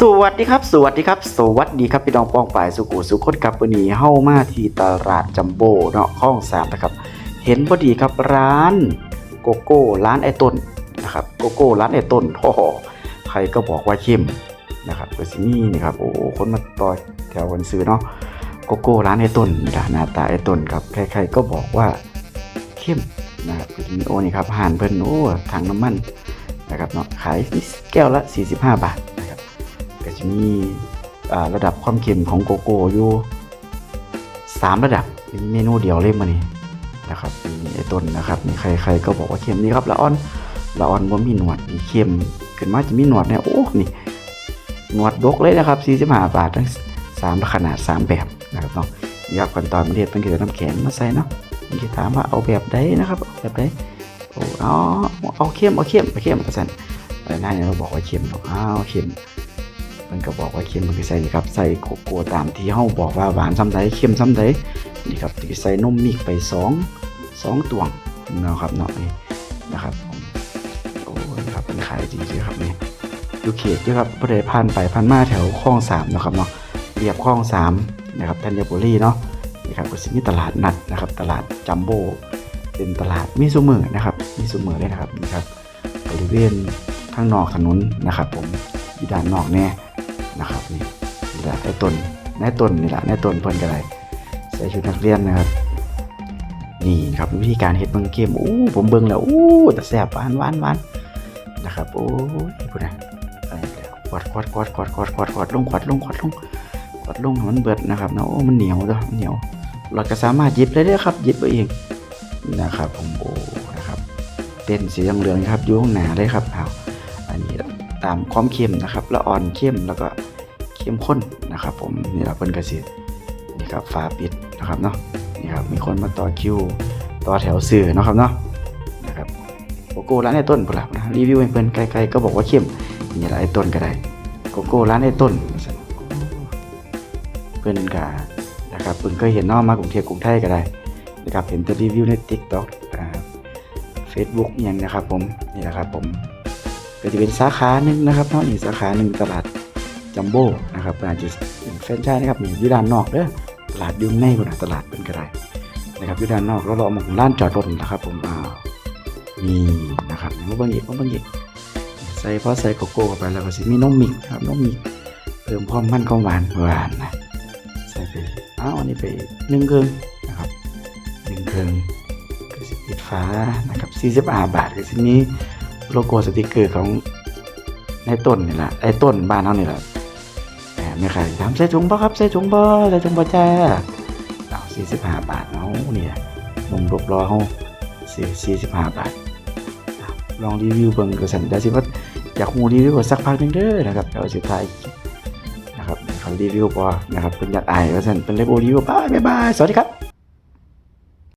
สวัสดีครับ สวัสดีครับ สวัสดีครับพี่น้องปองป่ายสุขุสุขคนครับวันนี้เฮ้ามาที่ตลาดจัมโบ้เนาะข้องสามนะครับ เห็นพอดีครับร้านโกโก้ร้านไอต้นนะครับโกโก้ร้านไอต้นโอ้โหใครก็บอกว่าเข้มนะครับก็สินี่นี่ครับโอ้โหคนมาต่อแถวกันซื้อเนาะโกโก้ร้านไอต้นนี่ล่ะหน้าตาไอต้นครับใครๆก็บอกว่าเข้มนะครับก็จะมีโอ้นี่ครับห่านเพิ่นโอ้ถังน้ำมันนะครับเนาะขายแก้วละ 45 บาท ก็จะมีระดับความเค็มของโกโก้อยู่สามระดับเป็นเมนูเดียวเลยมานี่นะครับมีไอต้นนะครับมีใครใครก็บอกว่าเค็มนี่ครับละอ่อนละอ่อนบ่มีหนวดมีเค็มขึ้นมาจะมีหนวดเนี่ยโอ้นี่หนวดดกเลยนะครับ45บาททั้งสามขนาดสามแบบนะครับเนาะนี่ครับขั้นตอนประเทศเป็นเกี่ยวกับน้ำแข็งมาใส่เนาะมันจะถามว่าเอาแบบใดนะครับแบบใดโอ้เอาเอาเค็มเอาเค็มเอาเค็มประสันไปหน้าเนี่ยเราบอกว่าเค็มเอ้าวเค็ม มันก็บอกว่าเค็มมันก็ใส่นี่ครับ ใส่โกโก้ตามที่เฮาบอกว่าหวานซ้ำใดเค็มซ้ำใดนี่ครับที่ใส่นมมิกไปสองสองตวงเนาะครับเนาะนี่นะครับโอ้ยครับมันขายจริงๆครับนี่ยูเขตด้วยครับผู้ใดผ่านไปผ่านมาแถวคลองสามนะครับเนาะเรียบคลองสามนะครับธัญบุรีเนาะนี่ครับก็สิมีตลาดนัดนะครับ ตลาดจัมโบ้เป็นตลาดมีซูมือนะครับมีซูมือเลยนะครับนี่ครับบริเวณข้างนอกถนนนะครับ ผมอยู่ด้านนอกแน่ นะครับนี่นี่แหละไอ้ต้นนายต้นนี่แหละนายต้นเพิ่นก็ได้ใส่ชุดนักเรียนนะครับ นี่ครับวิธีการเฮ็ดเบิ่งเกมอู้ผมเบิ่งแล้วอู้แต่แซ่บหวานหวานหวานนะครับโอ้ยพุ่นนะอะไรแล้วกวาดกวาดกวาดกวาดกวาดกวาดกวาดลงกวาดลงกวาดลงกวาดลงมันเบิดนะครับเนาะโอ้มันเหนียวด้อมันเหนียว เราก็สามารถหยิบได้เด้อครับหยิบเอาเองนะครับผมโอ้นะครับเป็นสีเหลืองครับยู่งหนาเลยครับเอาอันนี้ ตามความเค็มนะครับละอ่อนเข้มแล้วก็เข้มข้นนะครับผมนี่เราเพิ่นกระสินี่ครับฝาปิดนะครับเนาะนี่ครับมีคนมาต่อคิวต่อแถวซื้อเนาะครับเนาะนะครับโกโก้ร้านไอ้ต้นพุ่นล่ะนะรีวิวให้เพิ่นไกลๆก็บอกว่าเข้มนี่ละไอ้ต้นก็ได้โกโก้ร้านไอ้ต้นเพิ่นก็นะครับเพิ่นเคยเห็นนาะมากรุงเทพกรุงไทยก็ได้นะครับเห็นแต่รีวิวใน TikTok อ่า Facebook อย่างนะครับผมนี่แหละครับผม ก็จะเป็นสาขาหนึ่งนะครับเนาะนี่สาขาหนึ่งตลาดจัมโบ้นะครับอาจจะเป็นแฟรนไชส์นะครับนี่อยู่ด้านนอกเด้อตลาดยุ่งในบนนะตลาดเป็นกระไรนะครับอยู่ด้านนอกแล้วเราเอามองร้านจอดรถนะครับ ผมอ้าวนี่นะครับมาบิ่งอีกมาบิ่งอีกใส่พอใส่โกโก้เข้าไปแล้วก็สิมีนมมิกครับนมมิกเพิ่มความมันความหวานหวานนะใส่ไปอ้าวอันนี้ไปหนึ่งเครื่องนะครับหนึ่งเครื่องก็สิปิดฟ้านะครับสี่สิบาบาทก็สิมี โลโก้สติกเกอร์ของในต้นนี่แหละไอ้ต้นบ้านเขานี่แหละแหมไม่ใครถามใส่ถุงป่ะครับใส่ถุงป่ใส่ถุงป่จ้าเอาสี่สิบห้าบาทเอาเนี่ยมงรบรอเขาสี่สี่สิบห้าบาทลองรีวิวเบิ่งก็สันได้สิว่าอยากมูรีวิวสักพักหนึงเด้อนะครับเดี๋ยวสุดท้ายนะครับเขารีวิวพอนะครับเป็นอยากอายก็สันเป็นเล็บโอรีวิวบายบายบายสวัสดีครับ